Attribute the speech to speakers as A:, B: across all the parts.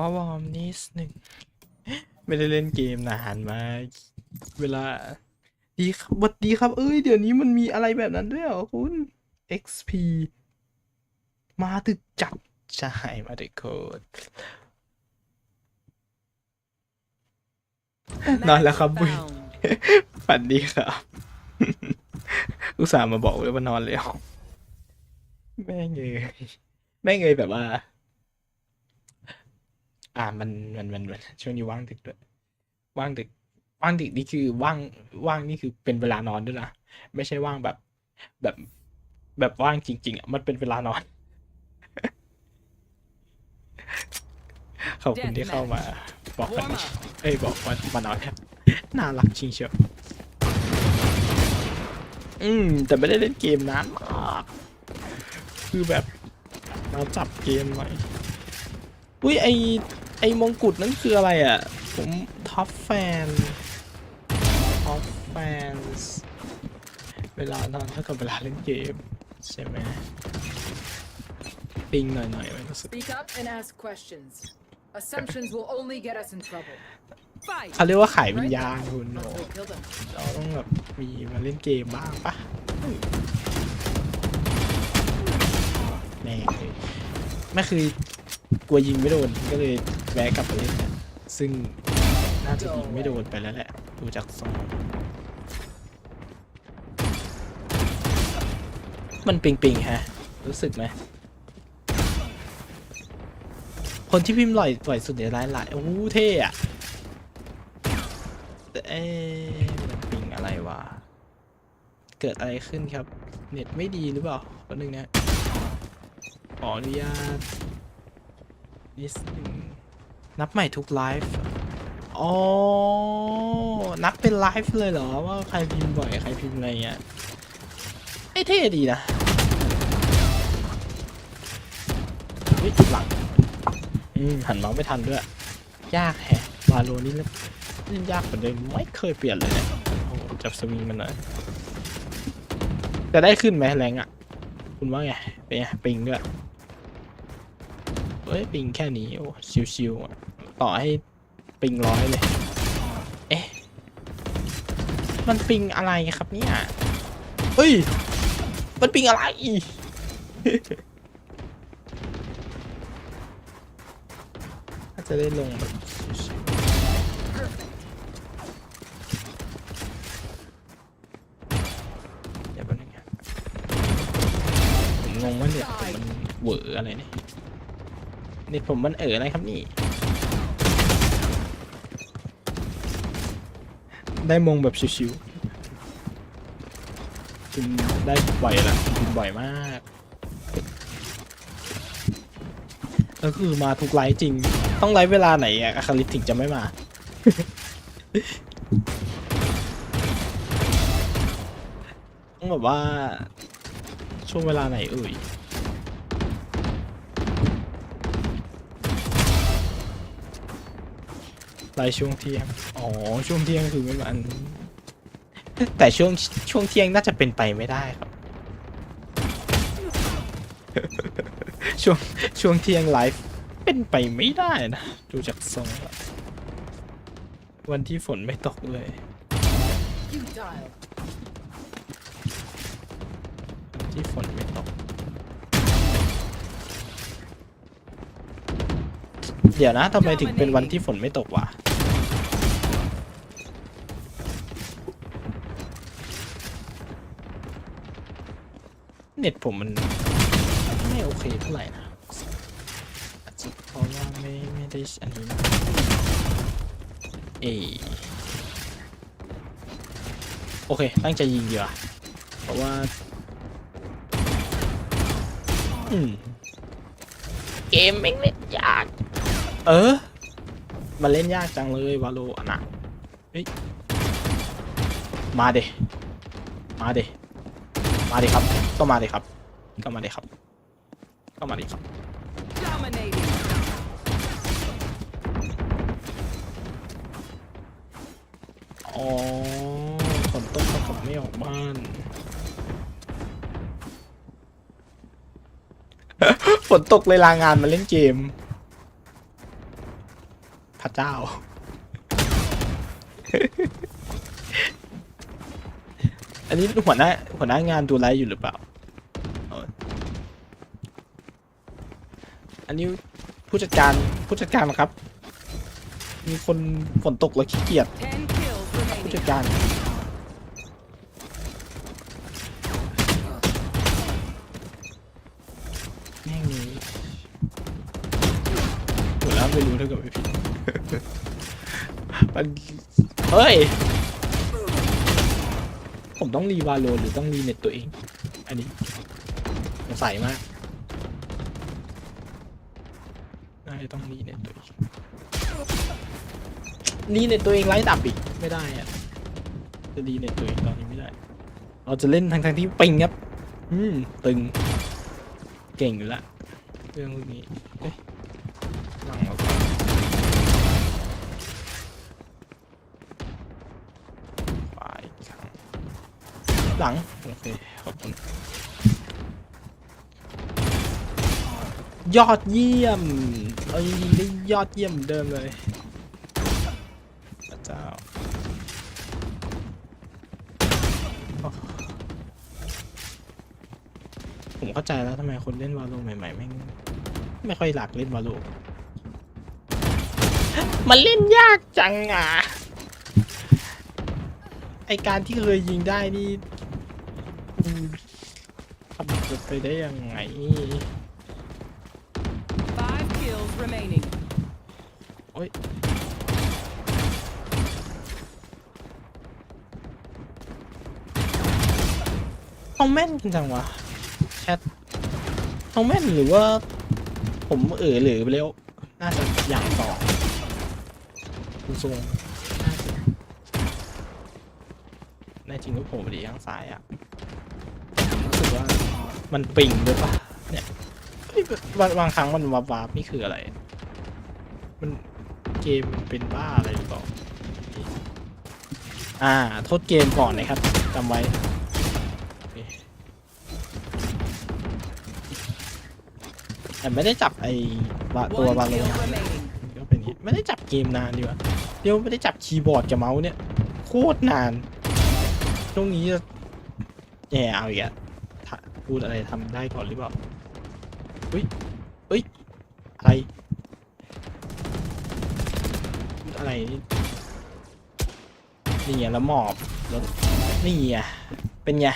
A: อวอร์มนิดหนึ่งไม่ได้เล่นเกมนานมากเวลา ดีครับหวัดดีครับ เอ้ย เดี๋ยวนี้มันมีอะไรแบบนั้นด้วยเหรอคุณ XP มาตึกจัดใช่มาตึกโคตรนอนแล้วครับบุยฝันดีครับ อุตส่าห์มาบอกเลยว่านอนแล้ว แม่งเงยแม่งเงยแบบว่า อ่ามันมันมันมันช่วงนี้ว่างดึกด้วยว่างดึก ว่างดึกนี่คือว่างว่างนี่คือเป็นเวลานอนด้วยนะไม่ใช่ว่างแบบ แบบแบบว่างจริง ๆอะมันเป็นเวลานอนขอบคุณที่เข้ามา บอกกันเอ้ยบอกว่ามานอนน่ารักจริงเชียวอืมแต่ไม่ได้เล่นเกมนานมากคือแบบมาจับเกมหน่อยอุ้ยไอ ไอมงกุฎนั่นคืออะไรอะ ผมท็อปแฟนท็อปแฟนเวลานอนเท่ากับเวลาเล่นเกม ใช่ไหมปิงหน่อยหน่อยๆมันรู้สึก
B: Speak up and ask questions. Assumptions will only get us in trouble. Fight.
A: เขาเรียกว่าขายวิญญาณคุณโน
B: We'll kill them.
A: เราต้องแบบมีมาเล่นเกมบ้างปะแม่งเลยไม่คือ กลัวยิงไม่โดนก็เลยแวะกลับไปเล่นนะซึ่งน่าจะยิงไม่โดนไปแล้วแหละ ดูจากทรงมันปิงปิงๆฮะ รู้สึกไหม คนที่พิมพ์ลอยต่อยสุดในร้ายหลายโอ้โหเท่อะแต่เอ๊ะมันปิงอะไรวะ เกิดอะไรขึ้นครับ เน็ตไม่ดีหรือเปล่าวันหนึ่งนะขออนุญาต นับใหม่ทุกไลฟ์อ๋อ นับเป็นไลฟ์เลยเหรอ ว่าใครพิมพ์บ่อย ใครพิมพ์อะไรเงี้ยไอ้เท่ดีนะเฮ้ยหลังอืมหันเมาส์ไม่ทันด้วย ยากแฮะวาโลนี่เล่นเล่นยากกว่าเดิมไม่เคยเปลี่ยนเลยเนี่ยโอ้จับสวิงมันหน่อยจะได้ขึ้นไหมแรงอะ คุณว่าไง เป็นไงปิงด้วย เฮ้ยปิงแค่นี้โอ้ชิวๆอะต่อให้ปิงร้อยเลย เอ๊ะ มันปิงอะไรครับเนี่ยเฮ้ย มันปิงอะไรถ้าจะได้ลงแบบเดี๋ยวแป๊บนึงผมงงว่าเน็ตผมมันเหวออะไรเนี่ย น็ตผมมันเอ๋ออะไรครับนี่ ได้มงแบบชิวๆคุณได้บ่อยละคุณบ่อยมากแล้วคือมาทุกไลฟ์จริง ต้องไลฟ์เวลาไหนอะอาคาริถึงจะไม่มา ต้องแบบว่าช่วงเวลาไหนเอ่ย ไลฟ์ช่วงเที่ยง อ๋อ ช่วงเที่ยงคือไม่มันแต่ช่วงช่วงเที่ยงน่าจะเป็นไปไม่ได้ครับ ช่วงช่วงเที่ยงไลฟ์เป็นไปไม่ได้นะ ดูจากทรงแล้ววันที่ฝนไม่ตกเลย
B: You dial.
A: ที่ฝนไม่ตก เดี๋ยวนะทำไมถึงเป็นวันที่ฝนไม่ตกวะ น็ตผมมันไม่โอเคเท่าไหร่นะอาจจะเพราะว่าไม่ไม่ได้อันนี้นะเอยโอเค ตั้งใจยิงดีกว่าเพราะว่า อืม เกมแม่งเล่นยาก เออ มันเล่นยากจังเลยวาโลอะนะเฮ้ยมาเดมาเด มาเดครับ ก็มาเดครับ ก็มาเดครับ ก็มาเดครับ
B: Dominating.
A: อ๋อฝนตกแต่ผมไม่ออกบ้าน ฝนตกเลยลางานมาเล่นเกมเจ้า อันนี้หัวหน้าหัวหน้างานดูไลฟ์อยู่หรือเปล่า อันนี้ผู้จัดการผู้จัดการครับ มีคนฝนตกแล้วขี้เกียจผู้จัดการ แม่งนี้หมดแล้วไม่รู้เท่ากับไม่ผิดมันเฮ้ย ผมต้องรีวาโลหรือต้องรีเน็ตตัวเอง อันนี้สงสัยมากน่าจะต้องรีเน็ตตัวเองรีเน็ตตัวเองไล่ดับอีกไม่ได้อะจะรีเน็ตตัวเองตอนนี้ไม่ได้ เราจะเล่นทั้งทงๆที่ปิงครับ อืมตึง เก่งอยู่ละเรื่องพวกนี้เอ้ยหลังเราก่อนไปอีกครั้งห ลัง โอเค ขอบคุณ ยอดเยี่ยม เอาจริงๆได้ยอดเยี่ยมเหมือนเดิมเลยพระเจ้าโอ้ผมเข้าใจแล้วทำไมคนเล่นวาโลใหม่ๆแม่งไม่ค่อยหลักเล่นวาโลมันเล่นยากจังอะ ไอการที่เคยยิงได้นี่ อืมทำไปได้ยังไง
B: Five kills remaining.
A: โอ้ย เขาแม่นกันจังวะแชทเขาแม่นหรือว่า ผมเออหรือไปแล้ว น่าจะอย่างต่อดูทรงน่าจะแน่จริงก็ผมไปดีข้างซ้ายอะรู้สึก ว่ามันปิงด้วยปะเนี่ยเฮ้ยบางบางครั้งมันวับวับๆนี่คืออะไร มันเกมมันเป็นบ้าอะไรหรือเปล่าอ่า โทษเกมก่อนนะครับจำไว้โอเคแต่ไม่ได้จับไอ้วะตัว
B: One
A: วาโล
B: kill
A: นะ
B: remaining.
A: ก็เป็นอย่างนี้ไม่ได้จับเกมนานดีวะเดี๋ยวไม่ได้จับคีย์บอร์ดกับเมาส์เนี่ย โคตรนานช่วงนี้จะแย่เอาอีกอะถ้า พูดอะไรทำได้ก่อนหรือเปล่าอุ้ยอุ้ยอะไรพูดอะไรนี่นี่ไงแล้วหมอบแล้วนี่ไงเป็นไง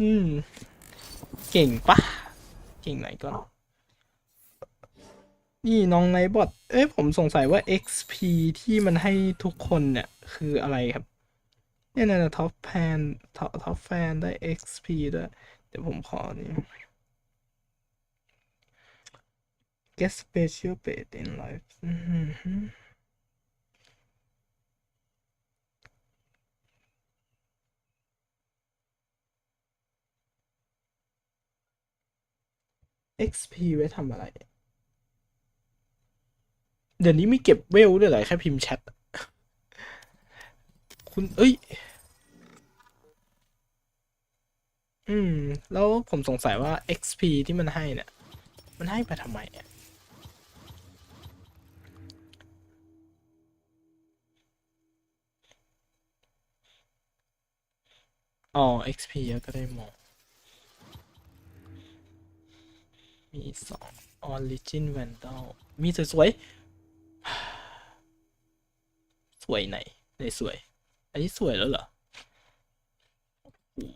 A: อืมเก่งปะเก่งไหนก็นี่น้องไนบอทเอ้ยผมสงสัยว่า XP ที่มันให้ทุกคนเนี่ย คืออะไรครับ เนี่ยนะท็อปแฟนท็อปท็อปแฟนได้ XP ด้วย เดี๋ยวผมขอนี่ get special paid in life XP ไว้ทำอะไร เดี๋ยวนี้มีเก็บเวลด้วยเหรอแค่พิมพ์แชท คุณ เอ้ย อืม แล้วผมสงสัยว่า XP ที่มันให้เนี่ย มันให้ไปทำไมอะอ๋อ XP เยอะก็ได้หมองมีสอง Origin Vandal มีสวยๆ สวยไหนไหนสวย อันนี้สวยแล้วเหรอ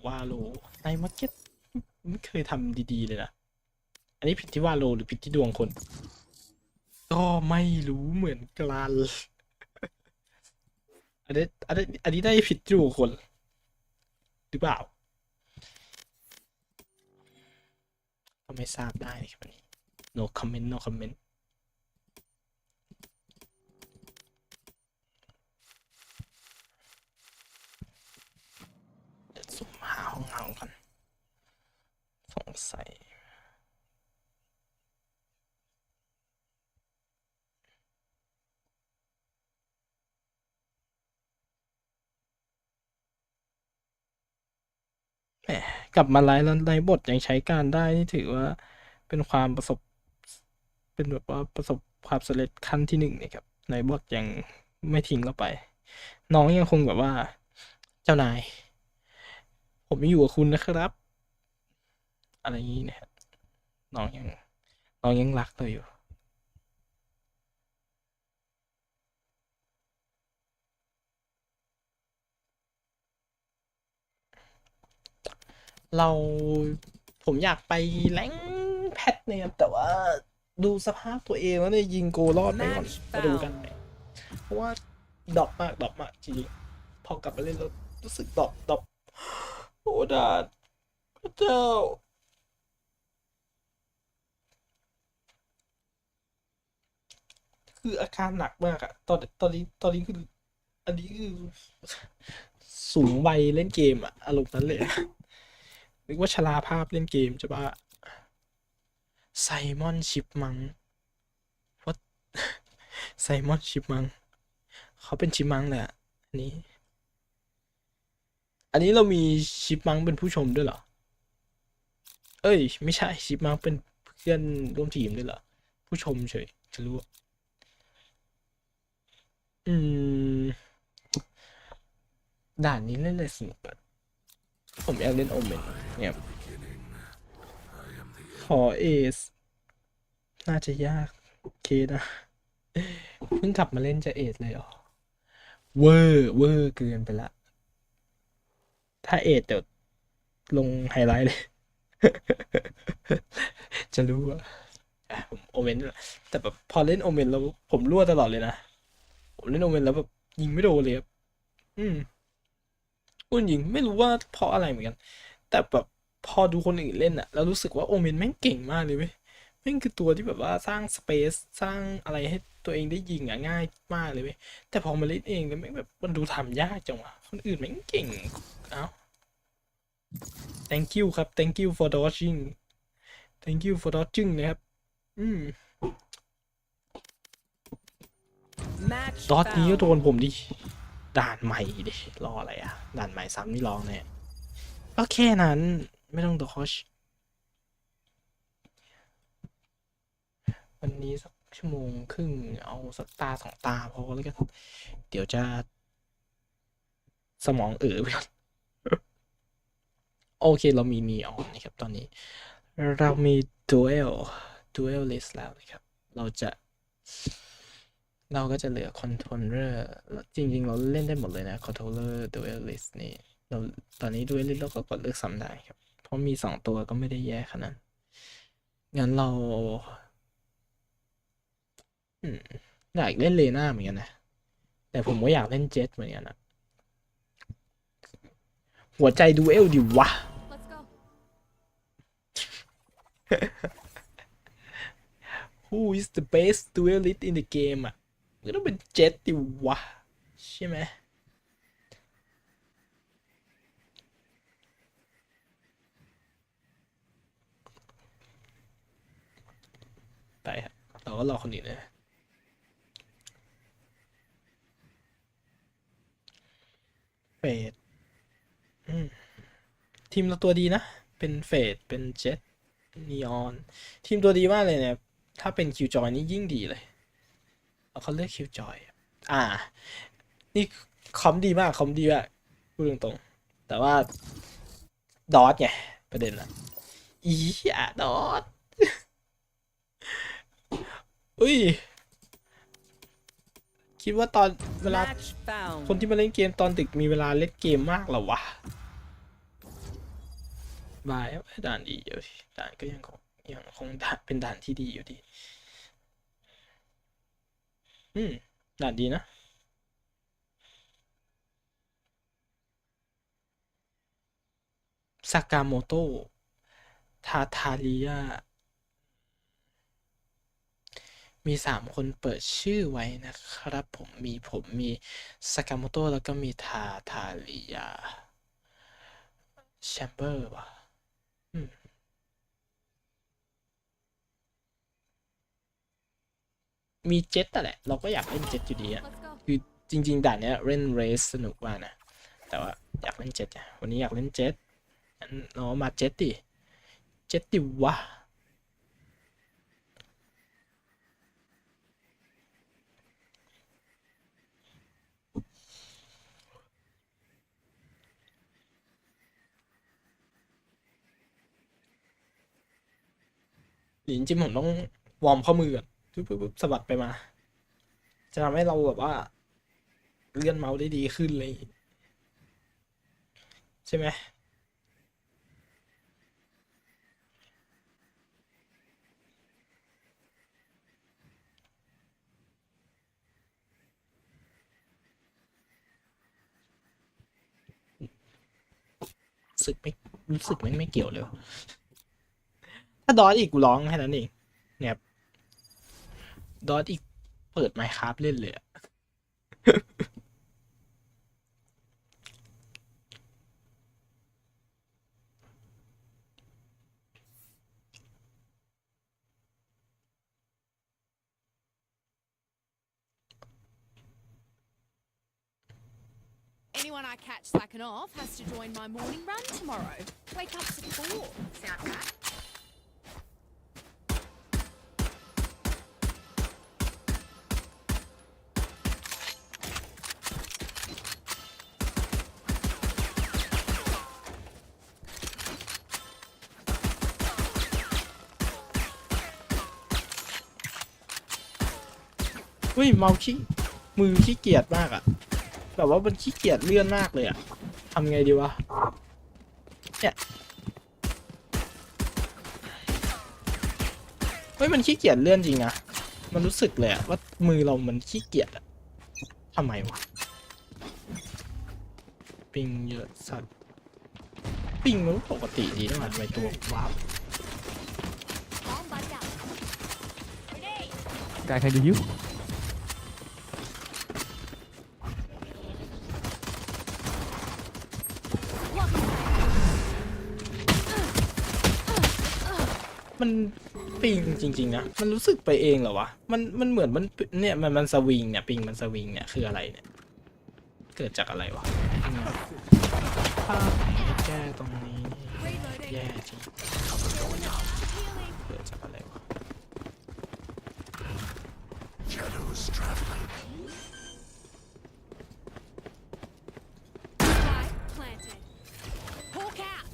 A: ว่าโลในมาร์เก็ตไม่เคยทำดีๆเลยนะ อันนี้ผิดที่ว่าโลหรือผิดที่ดวงคน ก็ไม่รู้เหมือนกันอันนี้อันนี้อันนี้ได้ผิดที่ดวงคน หรือเปล่าก็ไม่ทราบได้ครับอันนี้ no comment no comment เดี๋ยวสุ่มหาห้องเฮากัน สงสัยแหมกลับมาไลฟ์แล้วไลฟ์บทยังใช้การได้นี่ถือว่าเป็นความประสบ เป็นแบบว่าประสบความสำเร็จขั้นที่หนึ่งเนี่ยครับนายบอกยังไม่ทิ้งเราไป น้องยังคงแบบว่า เจ้านาย ผมยังอยู่กับคุณนะครับ อะไรอย่างนี้เนี่ยน้องยังน้องยังรักเราอยู่ เราผมอยากไปแรงแพทเนี่ยครับแต่ว่าดูสภาพตัวเองแล้วเนี่ยยิงโกลรอดไหมก่อนมาดูกัน เพราะว่าดรอปมากดรอปมากจริงๆพอกลับมาเล่นแล้วรู้สึกดรอปดรอปโอ้ดาดพระเจ้า คืออาการหนักมากอะตอนตอนนี้ตอนนี้คืออันนี้คือสูงวัยเล่นเกมอะอารมณ์นั้นเลยนึกว่าชราภาพเล่นเกมจะบ้าไซมอนชิปมังว่าไซมอนชิปมังเขาเป็นชิปมังเลยอะอันนี้ อันนี้เรามีชิปมังเป็นผู้ชมด้วยเหรอ เอ้ย ไม่ใช่ชิปมังเป็นเพื่อนร่วมทีมด้วยเหรอ ผู้ชมเฉยจะรู้ อืม ด่านนี้เล่นเลยสนุกอะผมอยากเล่นโอเมนเนี่ยขอเอส น่าจะยากโอเคนะเพิ่งกลับมาเล่นจะเอสเลยเหรอเวอร์เวอร์เกินไปละ ถ้าเอสเดี๋ยวลงไฮไลท์เลย จะรู้อะอะผมโอเมนแต่แบบพอเล่นโอเมนแล้วผมรั่วตลอดเลยนะ ผมเล่นโอเมนแล้วแบบยิงไม่โดนเลยครับอืมพูดจริงไม่รู้ว่าเพราะอะไรเหมือนกัน แต่แบบพอดูคนอื่นเล่นอะแล้วรู้สึกว่าโอเมนแม่งเก่งมากเลยเว้ยแม่งคือตัวที่แบบว่าสร้างสเปซสร้างอะไรให้ตัวเองได้ยิงอะง่ายมากเลยเว้ยแต่พอมาเล่นเองแล้วแม่งแบบมันดูทำยากจังวะคนอื่นแม่งเก่งเอ้า thank you ครับ thank you for dodging thank you for dodging นะครับ อืม ดอทนี้ก็โดนผมดิ ด่านใหม่ดิ รออะไรอะด่านใหม่ซ้ำนี่ลองแน่ก็แค่นั้นไม่ต้องดอชวันนี้สักชั่วโมงครึ่งเอาสักตาสองตาพอแล้วกันเดี๋ยวจะ สมองเออไปก่อนโอเคเรามีนีออนนะครับตอนนี้ เรามี duel duel list แล้วนะครับ เราจะ เราก็จะเหลือ controller จริงๆ เราเล่นได้หมดเลยนะ controller duel list นี่เราตอนนี้ duel list เราก็กดเลือกซ้ำได้ครับ เพราะมีสองตัวก็ไม่ได้แย่ขนาดนั้นงั้นเราอยากเล่นเลน่าเหมือนกันนะ แต่ผมก็อยากเล่นเจ็ตเหมือนกันนะหัวใจดูเอลดิวะ
B: Let's go.
A: Who is the best duelist in the game อะ ก็ต้องเป็นเจ็ตดิวะ ใช่ไหมไปครับเราก็รอคนอื่นนะเฟดทีมเราตัวดีนะ เป็นเฟดเป็นเจ็ตนีออน ทีมตัวดีมากเลยเนี่ย ถ้าเป็นคิวจอยนี่ยิ่งดีเลย เอาเขาเลือกคิวจอย อ่า นี่คอมดีมากคอมดีมากพูดตรงๆ แต่ว่า ดอทไง ประเด็นอะอีอะดอทอุ้ย คิดว่าตอนเวลา
B: Match found.
A: คนที่มาเล่นเกมตอนดึกมีเวลาเล่นเกมมากเหรอวะบายครับด่านดีอยู่ดิด่านก็ยังคงยังคงด่านเป็นด่านที่ดีอยู่ดี อืมด่าดีนะ ซากาโมโตะ ทาทาริยมีสามคนเปิดชื่อไว้นะครับผมมีผมมีซากาโมโตะแล้วก็มีทาทาริยแชมเบอร์ว่ะ มีเจ็ตแต่แหละ เราก็อยากเล่นเจ็ตอยู่ดีอะคือจริง ๆด่านนี้เล่นเรสสนุกกว่านะ แต่ว่าอยากเล่นเจ็ตวันนี้อยากเล่นเจ็ตงั้นเรามาเจ็ตดิ เจ็ตดิวะหลินจิ้มผมต้องวอร์มข้อมือก่อน ปุ๊บปุ๊บสะบัดไปมา จะทำให้เราแบบว่า เลื่อนเมาส์ได้ดีขึ้นเลย ใช่ไหมรู้สึกไม่รู้สึกไม่ไม่เกี่ยวเลย ถ้าดอทอีกกูร้องแค่นั้นเองเนี่ ดอทอีกเปิดไมค์ครับเล่นเลยอะ
C: Anyone I catch slacking off has to join my morning run tomorrow. Wake up to four. Sound right?
A: เฮ้ยเมาส์ขี้มือขี้เกียจมากอะแบบว่ามันขี้เกียจเลื่อนมากเลยอะทำไงดีวะเนี่ยเฮ้ยมันขี้เกียจเลื่อนจริงนะมันรู้สึกเลยอะว่ามือเรามันขี้เกียจอะทำไมวะปิงเยอะสัตว์ปิงมันปกติดีนะมันไมตัวว้าว
C: Bomb buddy up. Grenade.
D: Guy can do you?
C: Block.
A: มันปิงจริง ๆ นะ มันรู้สึกไปเองเหรอวะ มันมันเหมือนมันเนี่ยมันมันสวิงเนี่ยปิงมันสวิงเนี่ยคืออะไรเนี่ย เกิดจากอะไรวะแก้ตรงนี้แย่จริงเกิดจากอะไรวะ
C: planted. Hawk out.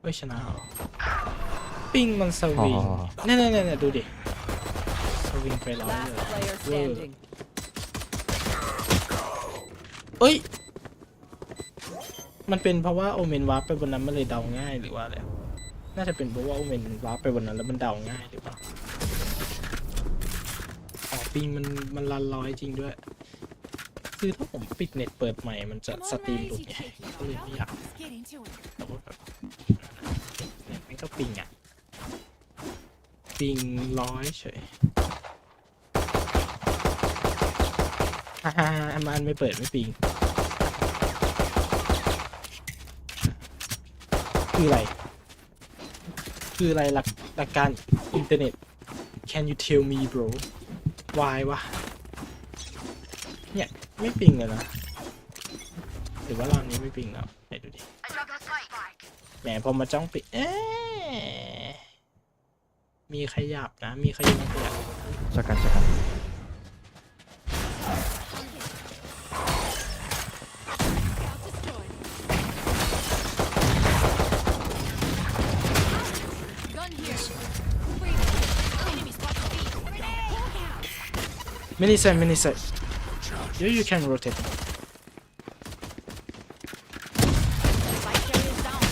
A: เฮ้ย ชนะเหรอปิงมันสวิง
D: อ๋อ
A: เนี่ยเนี่ยเนี่ยดูดิสวิงไปร้อย
B: Last
A: เลย
B: player standing.
A: เอ้ย มันเป็นเพราะว่าโอเมนวาร์ปไปบนนั้นมันเลยเดาง่ายหรือว่าอะไร น่าจะเป็นเพราะว่าโอเมนวาร์ปไปบนนั้นแล้วมันเดาง่ายหรือเปล่าอ๋อปิงมันมันรันร้อยจริงด้วย คือถ้าผมปิดเน็ตเปิดใหม่มันจะ
C: Come
A: ส
C: on,
A: ตรีม
C: Rose,
A: หลุด
C: you
A: ไง
C: cheeky
A: ก็เลยไม่อยาก
C: Let's get into it.
A: แต่ว่าแบบ เนี่ยมันก็ปิงอะ ปิงร้อยเฉยฮ่าฮ่าฮ่ามันไม่เปิดไม่ปิง คืออะไร คืออะไรหลักหลักการอินเทอร์เน็ต Can you tell me bro why วะ เนี่ย ไม่ปิงเลยนะหรือว่ารอบนี้ไม่ปิงแล้วไหนดูดิแหมพอมาจ้องปิดเอ๊ะ มีขยับนะ มีขยับขยับ
D: Second, second.
C: Out destroyed. Gun here. Freedom. Enemy spot B. Grenade. Hawk out.
A: many side many side you you can rotate
C: Spike carrier down.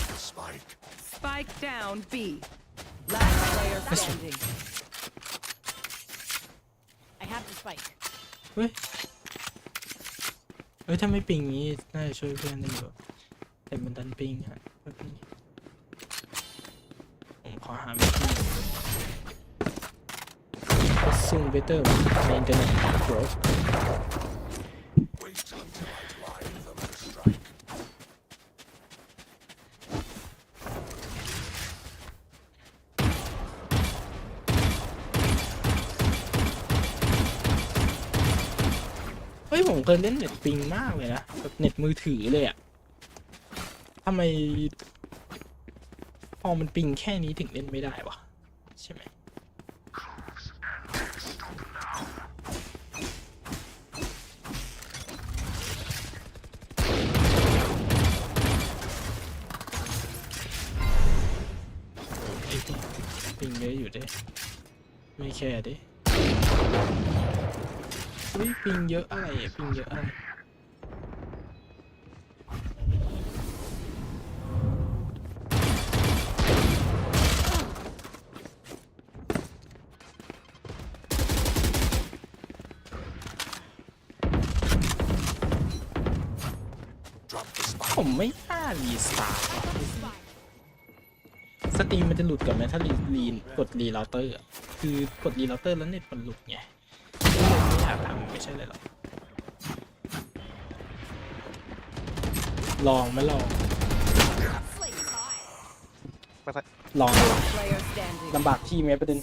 B: Spike down B. Last player standing.
C: I have the spike.
A: เฮ้ย เฮ้ย ถ้าไม่ปิงนี้ น่าจะช่วยเพื่อนได้อยู่แต่มันดันปิงฮะแป๊บนึงผมขอหาวิธีซึ่งเบเตอร์ในอินเทอร์เน็ตโปร เคยเล่นเน็ตปิงมากเลยนะแบบเน็ตมือถือเลยอะทำไมพอมันปิงแค่นี้ถึงเล่นไม่ได้วะใช่ไหมปิงเยอะอยู่ดิไม่แค่ดิ เฮ้ยปิงเยอะอะไรอะปิงเยอะอะไรผมไม่กล้ารีสตาร์ทสตรีมมันจะหลุดก่อนไหมถ้ารีรีกดรีเราเตอร์คือกดรีเราเตอร์แล้วเน็ตมันหลุดไง ไม่ใช่เลยหรอกลองไหมลองไปไปลองลำบากที่ไหมประเด็น